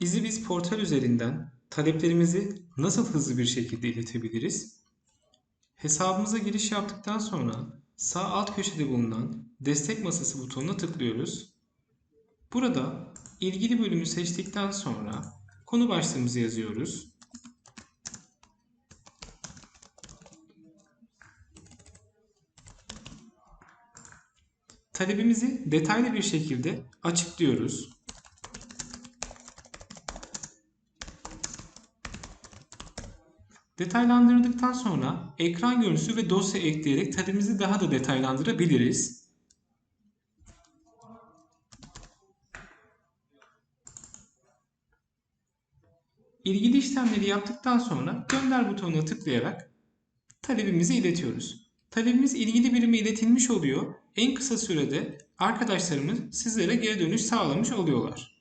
EasyBiz portal üzerinden taleplerimizi nasıl hızlı bir şekilde iletebiliriz? Hesabımıza giriş yaptıktan sonra sağ alt köşede bulunan destek masası butonuna tıklıyoruz. Burada ilgili bölümü seçtikten sonra konu başlığımızı yazıyoruz. Talebimizi detaylı bir şekilde açıklıyoruz. Detaylandırdıktan sonra ekran görüntüsü ve dosya ekleyerek talebimizi daha da detaylandırabiliriz. İlgili işlemleri yaptıktan sonra gönder butonuna tıklayarak talebimizi iletiyoruz. Talebimiz ilgili birime iletilmiş oluyor. En kısa sürede arkadaşlarımız sizlere geri dönüş sağlamış oluyorlar.